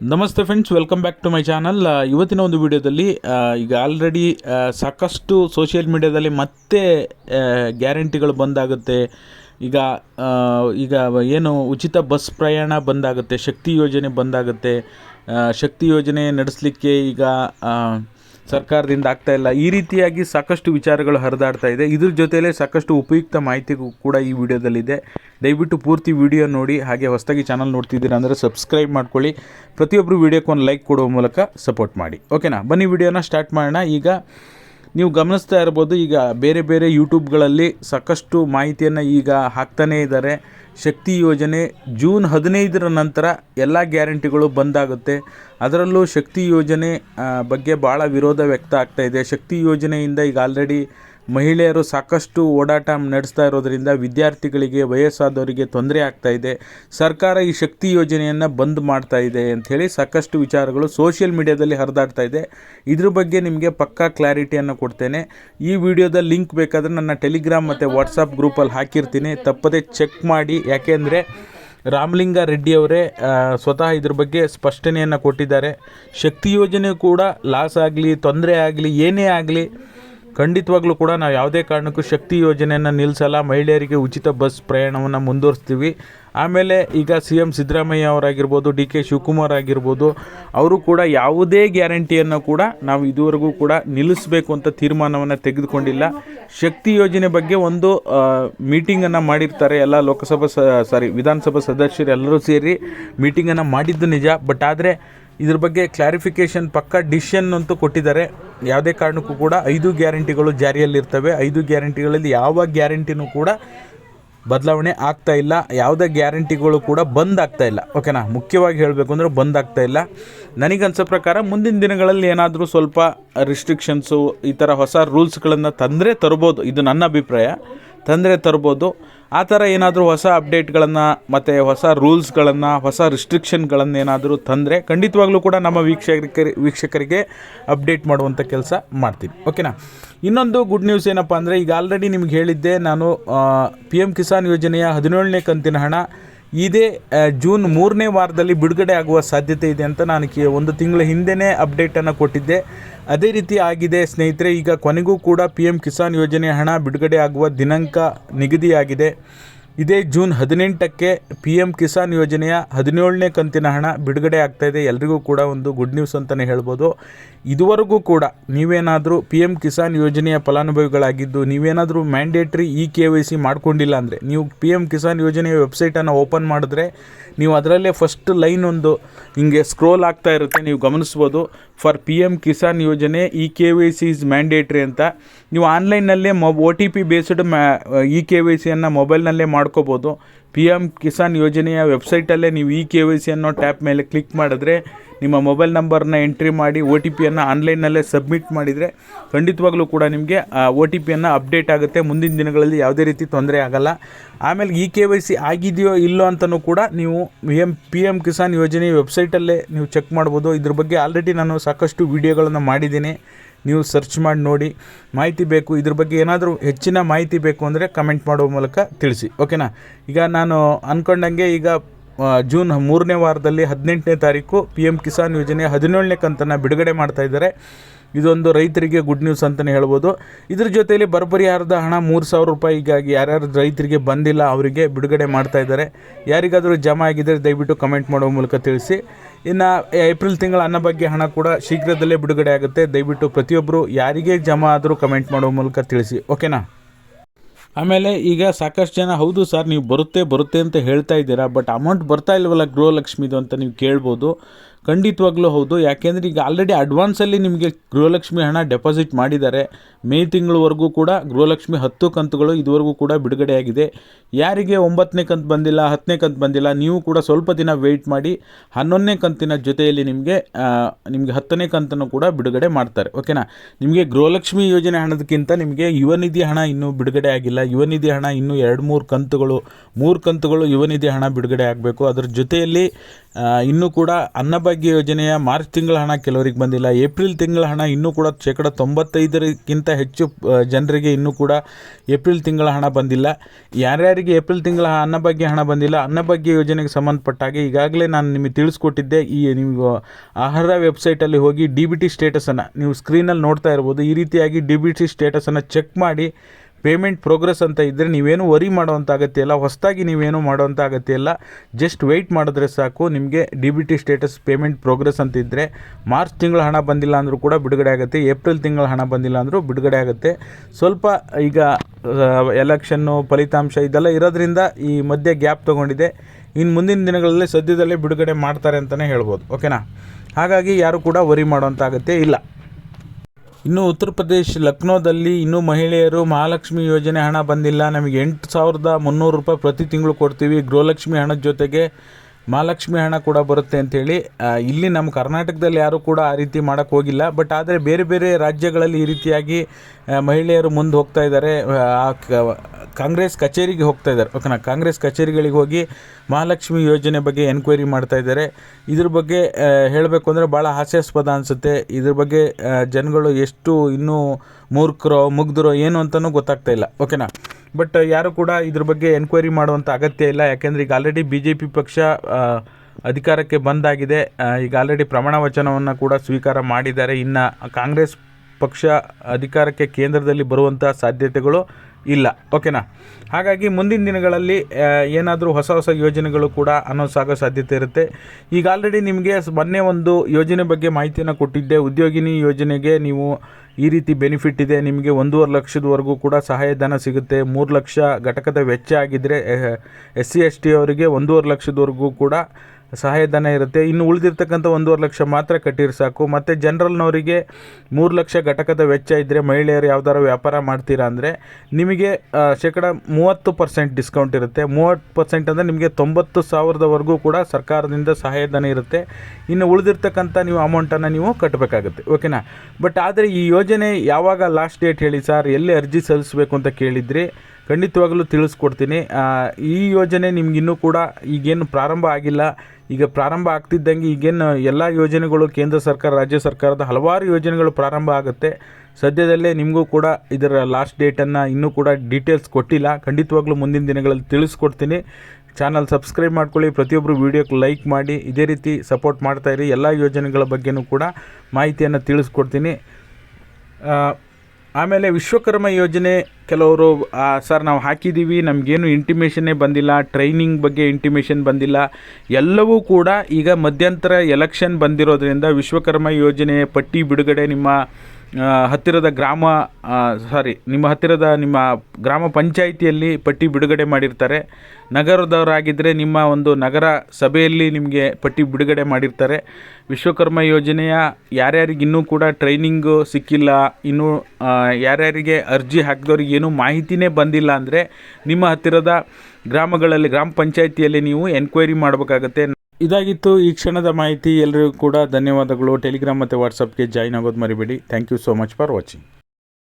ನಮಸ್ತೆ friends welcome back to my channel ಇವತ್ತಿನ ಒಂದು ವಿಡಿಯೋದಲ್ಲಿ ಈಗ ಆಲ್ರೆಡಿ ಸಾಕಷ್ಟು ಸೋಷಿಯಲ್ ಮೀಡ್ಯಾದಲ್ಲಿ ಮತ್ತೆ ಗ್ಯಾರಂಟಿಗಳು ಬಂದಾಗುತ್ತೆ. ಈಗ ಈಗ ಏನು ಉಚಿತ ಬಸ್ ಪ್ರಯಾಣ ಬಂದಾಗುತ್ತೆ, ಶಕ್ತಿ ಯೋಜನೆ ಬಂದಾಗುತ್ತೆ. ಶಕ್ತಿ ಯೋಜನೆ ನಡೆಸಲಿಕ್ಕೆ ಈಗ ಸರ್ಕಾರದಿಂದ ಆಗ್ತಾ ಇಲ್ಲ. ಈ ರೀತಿಯಾಗಿ ಸಾಕಷ್ಟು ವಿಚಾರಗಳು ಹರಿದಾಡ್ತಾ ಇದೆ. ಇದ್ರ ಜೊತೆಯಲ್ಲೇ ಸಾಕಷ್ಟು ಉಪಯುಕ್ತ ಮಾಹಿತಿ ಕೂಡ ಈ ವಿಡಿಯೋದಲ್ಲಿದೆ. ದಯವಿಟ್ಟು ಪೂರ್ತಿ ವಿಡಿಯೋ ನೋಡಿ, ಹಾಗೆ ಹೊಸದಾಗಿ ಚಾನಲ್ ನೋಡ್ತಿದ್ದೀರಾ ಅಂದರೆ ಸಬ್ಸ್ಕ್ರೈಬ್ ಮಾಡ್ಕೊಳ್ಳಿ. ಪ್ರತಿಯೊಬ್ಬರು ವಿಡಿಯೋಕ್ಕೆ ಒಂದು ಲೈಕ್ ಕೊಡುವ ಮೂಲಕ ಸಪೋರ್ಟ್ ಮಾಡಿ. ಓಕೆನಾ ಬನ್ನಿ ವಿಡಿಯೋನ ಸ್ಟಾರ್ಟ್ ಮಾಡೋಣ. ಈಗ ನೀವು ಗಮನಿಸ್ತಾ ಇರ್ಬೋದು, ಈಗ ಬೇರೆ ಬೇರೆ ಯೂಟ್ಯೂಬ್ಗಳಲ್ಲಿ ಸಾಕಷ್ಟು ಮಾಹಿತಿಯನ್ನು ಈಗ ಹಾಕ್ತಾನೇ ಇದ್ದಾರೆ. ಶಕ್ತಿ ಯೋಜನೆ ಜೂನ್ ಹದಿನೈದರ ನಂತರ ಎಲ್ಲ ಗ್ಯಾರಂಟಿಗಳು ಬಂದಾಗುತ್ತೆ. ಅದರಲ್ಲೂ ಶಕ್ತಿ ಯೋಜನೆ ಬಗ್ಗೆ ಭಾಳ ವಿರೋಧ ವ್ಯಕ್ತ ಆಗ್ತಾ ಇದೆ. ಶಕ್ತಿ ಯೋಜನೆಯಿಂದ ಈಗ ಆಲ್ರೆಡಿ ಮಹಿಳೆಯರು ಸಾಕಷ್ಟು ಓಡಾಟ ನಡೆಸ್ತಾ ಇರೋದರಿಂದ ವಿದ್ಯಾರ್ಥಿಗಳಿಗೆ ವಯಸ್ಸಾದವರಿಗೆ ತೊಂದರೆ ಆಗ್ತಾ ಇದೆ. ಸರ್ಕಾರ ಈ ಶಕ್ತಿ ಯೋಜನೆಯನ್ನು ಬಂದ್ ಮಾಡ್ತಾ ಇದೆ ಅಂಥೇಳಿ ಸಾಕಷ್ಟು ವಿಚಾರಗಳು ಸೋಷಿಯಲ್ ಮೀಡಿಯಾದಲ್ಲಿ ಹರಿದಾಡ್ತಾ ಇದೆ. ಇದ್ರ ಬಗ್ಗೆ ನಿಮಗೆ ಪಕ್ಕಾ ಕ್ಲಾರಿಟಿಯನ್ನು ಕೊಡ್ತೇನೆ. ಈ ವಿಡಿಯೋದ ಲಿಂಕ್ ಬೇಕಾದರೆ ನನ್ನ ಟೆಲಿಗ್ರಾಮ್ ಮತ್ತು ವಾಟ್ಸಪ್ ಗ್ರೂಪಲ್ಲಿ ಹಾಕಿರ್ತೀನಿ. ತಪ್ಪದೇ ಚೆಕ್ ಮಾಡಿ. ಯಾಕೆಂದರೆ ರಾಮಲಿಂಗ ರೆಡ್ಡಿ ಅವರೇ ಸ್ವತಃ ಇದ್ರ ಬಗ್ಗೆ ಸ್ಪಷ್ಟನೆಯನ್ನು ಕೊಟ್ಟಿದ್ದಾರೆ. ಶಕ್ತಿ ಯೋಜನೆ ಕೂಡ ಲಾಸ್ ಆಗಲಿ, ತೊಂದರೆ ಆಗಲಿ, ಏನೇ ಆಗಲಿ ಖಂಡಿತವಾಗ್ಲೂ ಕೂಡ ನಾವು ಯಾವುದೇ ಕಾರಣಕ್ಕೂ ಶಕ್ತಿ ಯೋಜನೆಯನ್ನು ನಿಲ್ಲಿಸಲ್ಲ ಮಹಿಳೆಯರಿಗೆ ಉಚಿತ ಬಸ್ ಪ್ರಯಾಣವನ್ನು ಮುಂದುವರಿಸ್ತೀವಿ. ಆಮೇಲೆ ಈಗ ಸಿ ಎಂ ಸಿದ್ದರಾಮಯ್ಯ ಅವರಾಗಿರ್ಬೋದು, ಡಿ ಕೆ ಶಿವಕುಮಾರ್ ಆಗಿರ್ಬೋದು, ಅವರು ಕೂಡ ಯಾವುದೇ ಗ್ಯಾರಂಟಿಯನ್ನು ಕೂಡ ನಾವು ಇದುವರೆಗೂ ಕೂಡ ನಿಲ್ಲಿಸಬೇಕು ಅಂತ ತೀರ್ಮಾನವನ್ನು ತೆಗೆದುಕೊಂಡಿಲ್ಲ. ಶಕ್ತಿ ಯೋಜನೆ ಬಗ್ಗೆ ಒಂದು ಮೀಟಿಂಗನ್ನು ಮಾಡಿರ್ತಾರೆ ಎಲ್ಲ ಲೋಕಸಭಾ ಸಾರಿ, ವಿಧಾನಸಭಾ ಸದಸ್ಯರು ಎಲ್ಲರೂ ಸೇರಿ ಮೀಟಿಂಗನ್ನು ಮಾಡಿದ್ದು ನಿಜ. ಬಟ್ ಆದರೆ ಇದ್ರ ಬಗ್ಗೆ ಕ್ಲಾರಿಫಿಕೇಷನ್ ಪಕ್ಕ ಡಿಶನ್ ಅಂತೂ ಕೊಟ್ಟಿದ್ದಾರೆ. ಯಾವುದೇ ಕಾರಣಕ್ಕೂ ಕೂಡ ಐದು ಗ್ಯಾರಂಟಿಗಳು ಜಾರಿಯಲ್ಲಿರ್ತವೆ. ಐದು ಗ್ಯಾರಂಟಿಗಳಲ್ಲಿ ಯಾವ ಗ್ಯಾರಂಟಿನೂ ಕೂಡ ಬದಲಾವಣೆ ಆಗ್ತಾ ಇಲ್ಲ. ಯಾವುದೇ ಗ್ಯಾರಂಟಿಗಳು ಕೂಡ ಬಂದ್ ಆಗ್ತಾ ಇಲ್ಲ. ಓಕೆನಾ ಮುಖ್ಯವಾಗಿ ಹೇಳಬೇಕು ಅಂದರೆ ಬಂದ್ ಆಗ್ತಾ ಇಲ್ಲ. ನನಗನ್ಸೋ ಪ್ರಕಾರ ಮುಂದಿನ ದಿನಗಳಲ್ಲಿ ಏನಾದರೂ ಸ್ವಲ್ಪ ರಿಸ್ಟ್ರಿಕ್ಷನ್ಸು ಈ ಥರ ಹೊಸ ರೂಲ್ಸ್ಗಳನ್ನು ತಂದರೆ ತರ್ಬೋದು. ಇದು ನನ್ನ ಅಭಿಪ್ರಾಯ. ತಂದರೆ ತರ್ಬೋದು. ಆ ಥರ ಏನಾದರೂ ಹೊಸ ಅಪ್ಡೇಟ್ಗಳನ್ನು ಮತ್ತು ಹೊಸ ರೂಲ್ಸ್ಗಳನ್ನು, ಹೊಸ ರಿಸ್ಟ್ರಿಕ್ಷನ್ಗಳನ್ನು ಏನಾದರೂ ತಂದರೆ ಖಂಡಿತವಾಗ್ಲೂ ಕೂಡ ನಮ್ಮ ವೀಕ್ಷಕರಿಗೆ ವೀಕ್ಷಕರಿಗೆ ಅಪ್ಡೇಟ್ ಮಾಡುವಂಥ ಕೆಲಸ ಮಾಡ್ತೀನಿ ಓಕೆನಾ? ಇನ್ನೊಂದು ಗುಡ್ ನ್ಯೂಸ್ ಏನಪ್ಪ ಅಂದರೆ ಈಗ ಆಲ್ರೆಡಿ ನಿಮ್ಗೆ ಹೇಳಿದ್ದೆ ನಾನು ಪಿ ಎಂ ಕಿಸಾನ್ ಯೋಜನೆಯ ಹದಿನೇಳನೇ ಕಂತಿನ ಹಣ ಇದೇ ಜೂನ್ ಮೂರನೇ ವಾರದಲ್ಲಿ ಬಿಡುಗಡೆ ಆಗುವ ಸಾಧ್ಯತೆ ಇದೆ ಅಂತ ನಾನು ಕೇ, ಒಂದು ತಿಂಗಳ ಹಿಂದೆಯೇ ಅಪ್ಡೇಟನ್ನು ಕೊಟ್ಟಿದ್ದೆ. ಅದೇ ರೀತಿ ಆಗಿದೆ ಸ್ನೇಹಿತರೆ, ಈಗ ಕೊನೆಗೂ ಕೂಡ ಪಿ ಎಂ ಕಿಸಾನ್ ಯೋಜನೆ ಹಣ ಬಿಡುಗಡೆ ಆಗುವ ದಿನಾಂಕ ನಿಗದಿಯಾಗಿದೆ. ಇದೇ ಜೂನ್ ಹದಿನೆಂಟಕ್ಕೆ ಪಿ ಎಂ ಕಿಸಾನ್ ಯೋಜನೆಯ ಹದಿನೇಳನೇ ಕಂತಿನ ಹಣ ಬಿಡುಗಡೆ ಆಗ್ತಾ ಇದೆ. ಎಲ್ರಿಗೂ ಕೂಡ ಒಂದು ಗುಡ್ ನ್ಯೂಸ್ ಅಂತಲೇ ಹೇಳ್ಬೋದು. ಇದುವರೆಗೂ ಕೂಡ ನೀವೇನಾದರೂ ಪಿ ಎಂ ಕಿಸಾನ್ ಯೋಜನೆಯ ಫಲಾನುಭವಿಗಳಾಗಿದ್ದು, ನೀವೇನಾದರೂ mandatory E K Y C ಮಾಡ್ಕೊಂಡಿಲ್ಲ ಅಂದರೆ, ನೀವು ಪಿ ಎಂ ಕಿಸಾನ್ ಯೋಜನೆಯ ವೆಬ್ಸೈಟನ್ನು ಓಪನ್ ಮಾಡಿದ್ರೆ, ನೀವು ಅದರಲ್ಲೇ ಫಸ್ಟ್ ಲೈನ್ ಒಂದು ಹಿಂಗೆ ಸ್ಕ್ರೋಲ್ ಆಗ್ತಾ ಇರುತ್ತೆ. ನೀವು ಗಮನಿಸ್ಬೋದು. ಫಾರ್ ಪಿ ಎಂ ಕಿಸಾನ್ ಯೋಜನೆ E K Y C is mandatory ಅಂತ. ನೀವು ಆನ್ಲೈನ್ನಲ್ಲೇ ಮೊ ಒ ಟಿ ಪಿ ಬೇಸ್ಡ್ ಮ್ಯಾ ಇ ಕೆ ವೈ ಸಿಯನ್ನು ಮೊಬೈಲ್ನಲ್ಲೇ ಮಾಡ್ಕೋಬೋದು. ಪಿ ಎಂ ಕಿಸಾನ್ ಯೋಜನೆಯ ವೆಬ್ಸೈಟಲ್ಲೇ ನೀವು ಇ ಕೆ ವೈ ಸಿ ಅನ್ನೋ ಟ್ಯಾಪ್ ಮೇಲೆ ಕ್ಲಿಕ್ ಮಾಡಿದ್ರೆ ನಿಮ್ಮ ಮೊಬೈಲ್ ನಂಬರ್ನ ಎಂಟ್ರಿ ಮಾಡಿ ಒ ಟಿ ಪಿಯನ್ನು ಆನ್ಲೈನಲ್ಲೇ ಸಬ್ಮಿಟ್ ಮಾಡಿದರೆ ಖಂಡಿತವಾಗ್ಲೂ ಕೂಡ ನಿಮಗೆ ಒ ಟಿ ಪಿಯನ್ನು ಅಪ್ಡೇಟ್ ಆಗುತ್ತೆ. ಮುಂದಿನ ದಿನಗಳಲ್ಲಿ ಯಾವುದೇ ರೀತಿ ತೊಂದರೆ ಆಗಲ್ಲ. ಆಮೇಲೆ ಇ ಕೆ ವೈ ಸಿ ಆಗಿದೆಯೋ ಇಲ್ಲೋ ಅಂತಲೂ ಕೂಡ ನೀವು ಎಂ ಪಿ ಎಂ ಕಿಸಾನ್ ಯೋಜನೆ ವೆಬ್ಸೈಟಲ್ಲೇ ನೀವು ಚೆಕ್ ಮಾಡ್ಬೋದು. ಇದ್ರ ಬಗ್ಗೆ ಆಲ್ರೆಡಿ ನಾನು ಸಾಕಷ್ಟು ವೀಡಿಯೋಗಳನ್ನು ಮಾಡಿದ್ದೀನಿ. ನೀವು ಸರ್ಚ್ ಮಾಡಿ ನೋಡಿ ಮಾಹಿತಿ ಬೇಕು. ಇದ್ರ ಬಗ್ಗೆ ಏನಾದರೂ ಹೆಚ್ಚಿನ ಮಾಹಿತಿ ಬೇಕು ಅಂದರೆ ಕಮೆಂಟ್ ಮಾಡುವ ಮೂಲಕ ತಿಳಿಸಿ. ಓಕೆನಾ ಈಗ ನಾನು ಅಂದ್ಕೊಂಡಂಗೆ ಈಗ ಜೂನ್ ಮೂರನೇ ವಾರದಲ್ಲಿ ಹದಿನೆಂಟನೇ ತಾರೀಕು ಪಿ ಎಂ ಕಿಸಾನ್ ಯೋಜನೆ ಹದಿನೇಳನೇ ಕಂತನ್ನು ಬಿಡುಗಡೆ ಮಾಡ್ತಾ ಇದ್ದಾರೆ. ಇದೊಂದು ರೈತರಿಗೆ ಗುಡ್ ನ್ಯೂಸ್ ಅಂತಲೇ ಹೇಳ್ಬೋದು. ಇದ್ರ ಜೊತೆಯಲ್ಲಿ ಬರಪರಿಹಾರದ ಹಣ ಮೂರು ಸಾವಿರ ರೂಪಾಯಿಗಾಗಿ ಯಾರ್ಯಾರು ರೈತರಿಗೆ ಬಂದಿಲ್ಲ, ಅವರಿಗೆ ಬಿಡುಗಡೆ ಮಾಡ್ತಾ ಇದ್ದಾರೆ. ಯಾರಿಗಾದರೂ ಜಮಾ ಆಗಿದ್ದರೆ ದಯವಿಟ್ಟು ಕಮೆಂಟ್ ಮಾಡುವ ಮೂಲಕ ತಿಳಿಸಿ. ಇನ್ನು ಏಪ್ರಿಲ್ ತಿಂಗಳ ಅನ್ನ ಬಗ್ಗೆ ಹಣ ಕೂಡ ಶೀಘ್ರದಲ್ಲೇ ಬಿಡುಗಡೆ ಆಗುತ್ತೆ. ದಯವಿಟ್ಟು ಪ್ರತಿಯೊಬ್ಬರು ಯಾರಿಗೆ ಜಮಾ ಆದರೂ ಕಮೆಂಟ್ ಮಾಡುವ ಮೂಲಕ ತಿಳಿಸಿ. ಓಕೆನಾ ಆಮೇಲೆ ಈಗ ಸಾಕಷ್ಟು ಜನ, ಹೌದು ಸರ್ ನೀವು ಬರುತ್ತೆ ಬರುತ್ತೆ ಅಂತ ಹೇಳ್ತಾ ಇದ್ದೀರಾ ಬಟ್ ಅಮೌಂಟ್ ಬರ್ತಾ ಇಲ್ವಲ್ಲ ಗೃಹಲಕ್ಷ್ಮಿದು ಅಂತ ನೀವು ಕೇಳ್ಬೋದು. ಖಂಡಿತವಾಗ್ಲೂ ಹೌದು. ಯಾಕೆಂದರೆ ಈಗ ಆಲ್ರೆಡಿ ಅಡ್ವಾನ್ಸಲ್ಲಿ ನಿಮಗೆ ಗೃಹಲಕ್ಷ್ಮಿ ಹಣ ಡೆಪಾಸಿಟ್ ಮಾಡಿದ್ದಾರೆ. ಮೇ ತಿಂಗಳವರೆಗೂ ಕೂಡ ಗೃಹಲಕ್ಷ್ಮಿ ಹತ್ತು ಕಂತುಗಳು ಇದುವರೆಗೂ ಕೂಡ ಬಿಡುಗಡೆಯಾಗಿದೆ. ಯಾರಿಗೆ ಒಂಬತ್ತನೇ ಕಂತು ಬಂದಿಲ್ಲ, ಹತ್ತನೇ ಕಂತು ಬಂದಿಲ್ಲ, ನೀವು ಕೂಡ ಸ್ವಲ್ಪ ದಿನ ವೆಯ್ಟ್ ಮಾಡಿ ಹನ್ನೊಂದನೇ ಕಂತಿನ ಜೊತೆಯಲ್ಲಿ ನಿಮಗೆ ನಿಮಗೆ ಹತ್ತನೇ ಕಂತನ್ನು ಕೂಡ ಬಿಡುಗಡೆ ಮಾಡ್ತಾರೆ. ಓಕೆನಾ ನಿಮಗೆ ಗೃಹಲಕ್ಷ್ಮಿ ಯೋಜನೆ ಹಣದಕ್ಕಿಂತ ನಿಮಗೆ ಯುವ ನಿಧಿ ಹಣ ಇನ್ನೂ ಬಿಡುಗಡೆ ಆಗಿಲ್ಲ. ಯುವ ನಿಧಿ ಹಣ ಇನ್ನೂ ಎರಡು ಮೂರು ಕಂತುಗಳು ಮೂರು ಕಂತುಗಳು ಯುವ ನಿಧಿ ಹಣ ಬಿಡುಗಡೆ ಆಗಬೇಕು. ಅದರ ಜೊತೆಯಲ್ಲಿ ಇನ್ನೂ ಕೂಡ ಅನ್ನಭಾಗ್ಯ ಅನ್ನಭಾಗ್ಯ ಯೋಜನೆಯ ಮಾರ್ಚ್ ತಿಂಗಳ ಹಣ ಕೆಲವರಿಗೆ ಬಂದಿಲ್ಲ. ಏಪ್ರಿಲ್ ತಿಂಗಳ ಹಣ ಇನ್ನೂ ಕೂಡ ಶೇಕಡ ತೊಂಬತ್ತೈದರಕ್ಕಿಂತ ಹೆಚ್ಚು ಜನರಿಗೆ ಇನ್ನೂ ಕೂಡ ಏಪ್ರಿಲ್ ತಿಂಗಳ ಹಣ ಬಂದಿಲ್ಲ. ಯಾರ್ಯಾರಿಗೆ ಏಪ್ರಿಲ್ ತಿಂಗಳ ಅನ್ನಭಾಗ್ಯ ಹಣ ಬಂದಿಲ್ಲ ಅನ್ನಭಾಗ್ಯ ಯೋಜನೆಗೆ ಸಂಬಂಧಪಟ್ಟ ಹಾಗೆ ಈಗಾಗಲೇ ನಾನು ನಿಮಗೆ ತಿಳಿಸ್ಕೊಟ್ಟಿದ್ದೆ. ಈ ನೀವು ಆಹಾರ ವೆಬ್ಸೈಟಲ್ಲಿ ಹೋಗಿ ಡಿ ಬಿ ಟಿ ಸ್ಟೇಟಸನ್ನು ನೀವು ಸ್ಕ್ರೀನಲ್ಲಿ ನೋಡ್ತಾ ಇರ್ಬೋದು. ಈ ರೀತಿಯಾಗಿ ಡಿ ಬಿ ಟಿ ಸ್ಟೇಟಸನ್ನು ಚೆಕ್ ಮಾಡಿ ಪೇಮೆಂಟ್ ಪ್ರೋಗ್ರೆಸ್ ಅಂತ ಇದ್ದರೆ ನೀವೇನು ವರಿ ಮಾಡುವಂಥ ಅಗತ್ಯ ಇಲ್ಲ. ಹೊಸದಾಗಿ ನೀವೇನು ಮಾಡುವಂಥ ಅಗತ್ಯ ಇಲ್ಲ. ಜಸ್ಟ್ ವೆಯ್ಟ್ ಮಾಡಿದ್ರೆ ಸಾಕು. ನಿಮಗೆ D B T status payment progress ಅಂತ ಇದ್ದರೆ ಮಾರ್ಚ್ ತಿಂಗಳ ಹಣ ಬಂದಿಲ್ಲ ಅಂದರೂ ಕೂಡ ಬಿಡುಗಡೆ ಆಗುತ್ತೆ. ಏಪ್ರಿಲ್ ತಿಂಗಳ ಹಣ ಬಂದಿಲ್ಲ ಅಂದರೂ ಬಿಡುಗಡೆ ಆಗುತ್ತೆ. ಸ್ವಲ್ಪ ಈಗ ಎಲೆಕ್ಷನ್ನು ಫಲಿತಾಂಶ ಇದೆಲ್ಲ ಇರೋದ್ರಿಂದ ಈ ಮಧ್ಯೆ ಗ್ಯಾಪ್ ತೊಗೊಂಡಿದೆ. ಇನ್ನು ಮುಂದಿನ ದಿನಗಳಲ್ಲಿ ಸದ್ಯದಲ್ಲೇ ಬಿಡುಗಡೆ ಮಾಡ್ತಾರೆ ಅಂತಲೇ ಹೇಳ್ಬೋದು. ಓಕೆನಾ ಹಾಗಾಗಿ ಯಾರು ಕೂಡ ವರಿ ಮಾಡುವಂಥ ಅಗತ್ಯ ಇಲ್ಲ. ಇನ್ನು ಉತ್ತರ ಪ್ರದೇಶ್, ಲಕ್ನೋದಲ್ಲಿ ಇನ್ನೂ ಮಹಿಳೆಯರು ಮಹಾಲಕ್ಷ್ಮಿ ಯೋಜನೆ ಹಣ ಬಂದಿಲ್ಲ. ನಮಗೆ ಎಂಟು ಸಾವಿರದ ಮುನ್ನೂರು ರೂಪಾಯಿ ಪ್ರತಿ ತಿಂಗಳು ಕೊಡ್ತೀವಿ. ಗೃಹಲಕ್ಷ್ಮಿ ಹಣದ ಜೊತೆಗೆ ಮಹಾಲಕ್ಷ್ಮಿ ಹಣ ಕೂಡ ಬರುತ್ತೆ ಅಂತೇಳಿ ಇಲ್ಲಿ ನಮ್ಮ ಕರ್ನಾಟಕದಲ್ಲಿ ಯಾರೂ ಕೂಡ ಆ ರೀತಿ ಮಾಡೋಕ್ಕೆ ಹೋಗಿಲ್ಲ. ಬಟ್ ಆದರೆ ಬೇರೆ ಬೇರೆ ರಾಜ್ಯಗಳಲ್ಲಿ ಈ ರೀತಿಯಾಗಿ ಮಹಿಳೆಯರು ಮುಂದೆ ಹೋಗ್ತಾ ಇದ್ದಾರೆ ಕಾಂಗ್ರೆಸ್ ಕಚೇರಿಗೆ ಹೋಗ್ತಾ ಇದ್ದಾರೆ ಓಕೆನಾ ಕಾಂಗ್ರೆಸ್ ಕಚೇರಿಗಳಿಗೆ ಹೋಗಿ ಮಹಾಲಕ್ಷ್ಮಿ ಯೋಜನೆ ಬಗ್ಗೆ ಎನ್ಕ್ವೈರಿ ಮಾಡ್ತಾ ಇದ್ದಾರೆ ಇದ್ರ ಬಗ್ಗೆ ಹೇಳಬೇಕು ಅಂದರೆ ಭಾಳ ಹಾಸ್ಯಾಸ್ಪದ ಅನಿಸುತ್ತೆ. ಇದ್ರ ಬಗ್ಗೆ ಜನಗಳು ಎಷ್ಟು ಇನ್ನೂ ಮೂರ್ಖರೋ, ಮುಗ್ಧರೋ, ಏನು ಅಂತಲೂ ಗೊತ್ತಾಗ್ತಾ ಇಲ್ಲ. ಓಕೆನಾ ಬಟ್ ಯಾರು ಕೂಡ ಇದ್ರ ಬಗ್ಗೆ ಎನ್ಕ್ವೈರಿ ಮಾಡುವಂಥ ಅಗತ್ಯ ಇಲ್ಲ. ಯಾಕೆಂದರೆ ಈಗ ಆಲ್ರೆಡಿ ಬಿ ಜೆ ಪಿ ಪಕ್ಷ ಅಧಿಕಾರಕ್ಕೆ ಬಂದಾಗಿದೆ. ಈಗ ಆಲ್ರೆಡಿ ಪ್ರಮಾಣ ವಚನವನ್ನು ಕೂಡ ಸ್ವೀಕಾರ ಮಾಡಿದ್ದಾರೆ. ಇನ್ನು ಕಾಂಗ್ರೆಸ್ ಪಕ್ಷ ಅಧಿಕಾರಕ್ಕೆ ಕೇಂದ್ರದಲ್ಲಿ ಬರುವಂಥ ಸಾಧ್ಯತೆಗಳು ಇಲ್ಲ. ಓಕೆನಾ ಹಾಗಾಗಿ ಮುಂದಿನ ದಿನಗಳಲ್ಲಿ ಏನಾದರೂ ಹೊಸ ಹೊಸ ಯೋಜನೆಗಳು ಕೂಡ ಅನೌನ್ಸ್ ಆಗೋ ಸಾಧ್ಯತೆ ಇರುತ್ತೆ. ಈಗ ಆಲ್ರೆಡಿ ನಿಮಗೆ ಮೊನ್ನೆ ಒಂದು ಯೋಜನೆ ಬಗ್ಗೆ ಮಾಹಿತಿಯನ್ನು ಕೊಟ್ಟಿದ್ದೆ. ಉದ್ಯೋಗಿನಿ ಯೋಜನೆಗೆ ನೀವು ಈ ರೀತಿ ಬೆನಿಫಿಟ್ ಇದೆ. ನಿಮಗೆ ಒಂದೂವರೆ ಲಕ್ಷದವರೆಗೂ ಕೂಡ ಸಹಾಯಧನ ಸಿಗುತ್ತೆ. ಮೂರು ಲಕ್ಷ ಘಟಕದ ವೆಚ್ಚ ಆಗಿದ್ದರೆ ಎಸ್ ಸಿ ಎಸ್ ಟಿ ಅವರಿಗೆ ಒಂದೂವರೆ ಲಕ್ಷದವರೆಗೂ ಕೂಡ ಸಹಾಯಧನ ಇರುತ್ತೆ. ಇನ್ನು ಉಳಿದಿರ್ತಕ್ಕಂಥ ಒಂದೂವರೆ ಲಕ್ಷ ಮಾತ್ರ ಕಟ್ಟಿರಿ ಸಾಕು. ಮತ್ತು ಜನರಲ್ನವರಿಗೆ ಮೂರು ಲಕ್ಷ ಘಟಕದ ವೆಚ್ಚ ಇದ್ದರೆ ಮಹಿಳೆಯರು ಯಾವ್ದಾರು ವ್ಯಾಪಾರ ಮಾಡ್ತೀರಾ ಅಂದರೆ ನಿಮಗೆ ಶೇಕಡ ಮೂವತ್ತು ಪರ್ಸೆಂಟ್ ಡಿಸ್ಕೌಂಟ್ ಇರುತ್ತೆ. ಮೂವತ್ತು ಪರ್ಸೆಂಟ್ ಅಂದರೆ ನಿಮಗೆ ತೊಂಬತ್ತು ಸಾವಿರದವರೆಗೂ ಕೂಡ ಸರ್ಕಾರದಿಂದ ಸಹಾಯಧನ ಇರುತ್ತೆ. ಇನ್ನು ಉಳಿದಿರ್ತಕ್ಕಂಥ ನೀವು ಅಮೌಂಟನ್ನು ನೀವು ಕಟ್ಟಬೇಕಾಗುತ್ತೆ ಓಕೆನಾ ಬಟ್ ಆದರೆ ಈ ಯೋಜನೆ ಯಾವಾಗ ಲಾಸ್ಟ್ ಡೇಟ್ ಹೇಳಿ ಸರ್ ಎಲ್ಲಿ ಅರ್ಜಿ ಸಲ್ಲಿಸಬೇಕು ಅಂತ ಕೇಳಿದ್ರಿ ಖಂಡಿತವಾಗಲೂ ತಿಳಿಸ್ಕೊಡ್ತೀನಿ. ಈ ಯೋಜನೆ ನಿಮಗಿನ್ನೂ ಕೂಡ ಈಗೇನು ಪ್ರಾರಂಭ ಆಗಿಲ್ಲ. ಈಗ ಪ್ರಾರಂಭ ಆಗ್ತಿದ್ದಂಗೆ ಈಗೇನು ಎಲ್ಲ ಯೋಜನೆಗಳು ಕೇಂದ್ರ ಸರ್ಕಾರ, ರಾಜ್ಯ ಸರ್ಕಾರದ ಹಲವಾರು ಯೋಜನೆಗಳು ಪ್ರಾರಂಭ ಆಗುತ್ತೆ. ಸದ್ಯದಲ್ಲೇ ನಿಮಗೂ ಕೂಡ ಇದರ ಲಾಸ್ಟ್ ಡೇಟನ್ನು ಇನ್ನೂ ಕೂಡ ಡೀಟೇಲ್ಸ್ ಕೊಟ್ಟಿಲ್ಲ. ಖಂಡಿತವಾಗ್ಲೂ ಮುಂದಿನ ದಿನಗಳಲ್ಲಿ ತಿಳಿಸ್ಕೊಡ್ತೀನಿ. ಚಾನಲ್ ಸಬ್ಸ್ಕ್ರೈಬ್ ಮಾಡ್ಕೊಳ್ಳಿ ಪ್ರತಿಯೊಬ್ಬರು ವೀಡಿಯೋಕ್ಕೆ ಲೈಕ್ ಮಾಡಿ, ಇದೇ ರೀತಿ ಸಪೋರ್ಟ್ ಮಾಡ್ತಾಯಿರಿ ಎಲ್ಲ ಯೋಜನೆಗಳ ಬಗ್ಗೆನೂ ಕೂಡ ಮಾಹಿತಿಯನ್ನು ತಿಳಿಸ್ಕೊಡ್ತೀನಿ. ಆಮೇಲೆ ವಿಶ್ವಕರ್ಮ ಯೋಜನೆ ಕೆಲವರು ಸರ್ ನಾವು ಹಾಕಿದ್ದೀವಿ, ನಮಗೇನು ಇಂಟಿಮೇಷನ್ನೇ ಬಂದಿಲ್ಲ ಟ್ರೈನಿಂಗ್ ಬಗ್ಗೆ ಇಂಟಿಮೇಷನ್ ಬಂದಿಲ್ಲ, ಎಲ್ಲವೂ ಕೂಡ ಈಗ ಮಧ್ಯಂತರ ಎಲೆಕ್ಷನ್ ಬಂದಿರೋದ್ರಿಂದ ವಿಶ್ವಕರ್ಮ ಯೋಜನೆ ಪಟ್ಟಿ ಬಿಡುಗಡೆ ನಿಮ್ಮ ಹತ್ತಿರದ ಗ್ರಾಮ ಸಾರಿ ನಿಮ್ಮ ಹತ್ತಿರದ ನಿಮ್ಮ ಗ್ರಾಮ ಪಂಚಾಯಿತಿಯಲ್ಲಿ ಪಟ್ಟಿ ಬಿಡುಗಡೆ ಮಾಡಿರ್ತಾರೆ. ನಗರದವರಾಗಿದ್ದರೆ ನಿಮ್ಮ ಒಂದು ನಗರ ಸಭೆಯಲ್ಲಿ ನಿಮಗೆ ಪಟ್ಟಿ ಬಿಡುಗಡೆ ಮಾಡಿರ್ತಾರೆ. ವಿಶ್ವಕರ್ಮ ಯೋಜನೆಯ ಯಾರ್ಯಾರಿಗೆ ಇನ್ನೂ ಕೂಡ ಟ್ರೈನಿಂಗು ಸಿಕ್ಕಿಲ್ಲ, ಇನ್ನೂ ಯಾರ್ಯಾರಿಗೆ ಅರ್ಜಿ ಹಾಕಿದವ್ರಿಗೆ ಏನೂ ಮಾಹಿತಿನೇ ಬಂದಿಲ್ಲ ಅಂದರೆ ನಿಮ್ಮ ಹತ್ತಿರದ ಗ್ರಾಮಗಳಲ್ಲಿ, ಗ್ರಾಮ ಪಂಚಾಯಿತಿಯಲ್ಲಿ ನೀವು ಎನ್ಕ್ವೈರಿ ಮಾಡಬೇಕಾಗತ್ತೆ. ಇದಾಗಿತ್ತು ಈ ಕ್ಷಣದ ಮಾಹಿತಿ. ಎಲ್ಲರಿಗೂ ಕೂಡ ಧನ್ಯವಾದಗಳು. ಟೆಲಿಗ್ರಾಮ್ ಮತ್ತು ವಾಟ್ಸಪ್ಗೆ ಜಾಯ್ನ್ ಆಗೋದು ಮರಿಬೇಡಿ. Thank you so much for watching